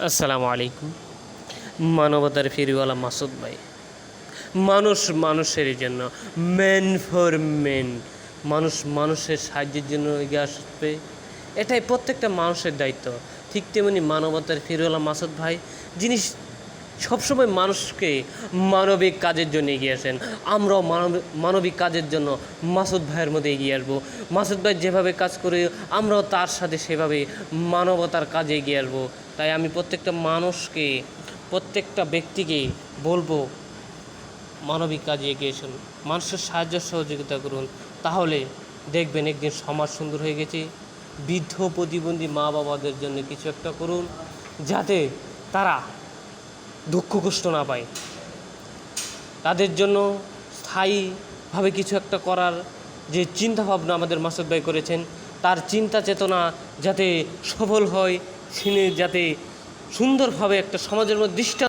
আসসালামু আলাইকুম। মানবতার ফিরিওয়ালা মাসুদ ভাই, মানুষ মানুষের জন্য ম্যান ফর ম্যান মানুষ মানুষের সাহায্যের জন্য এগিয়ে আসবে। এটাই প্রত্যেকটা মানুষের দায়িত্ব। ঠিক তেমনি মানবতার ফেরিওয়ালা মাসুদ ভাই, যিনি সবসময় মানুষকে মানবিক কাজের জন্য এগিয়ে আসেন। আমরাও মানব, মানবিক কাজের জন্য মাসুদ ভাইয়ের মধ্যে এগিয়ে আসব। মাসুদ ভাই যেভাবে কাজ করে, আমরাও তার সাথে সেভাবে মানবতার কাজে এগিয়ে আসব। তাই আমি প্রত্যেকটা মানুষকে, প্রত্যেকটা ব্যক্তিকে বলব, মানবিক কাজে এগিয়ে আসুন। মানুষের সাহায্য সহযোগিতা করুন। তাহলে দেখবেন একদিন সমাজ সুন্দর হয়ে গেছে। বৃদ্ধ প্রতিবন্ধী মা বাবাদের জন্য কিছু একটা করুন, যাতে তারা দুঃখ কষ্ট না পায়। তাদের জন্য স্থায়ীভাবে কিছু একটা করার যে চিন্তা ভাবনা আমাদের মাসুদ ভাই করেছেন, তার চিন্তা চেতনা যাতে সফল হয় সিনে যাতে সুন্দরভাবে একটা সমাজের মধ্যে দৃষ্টান্ত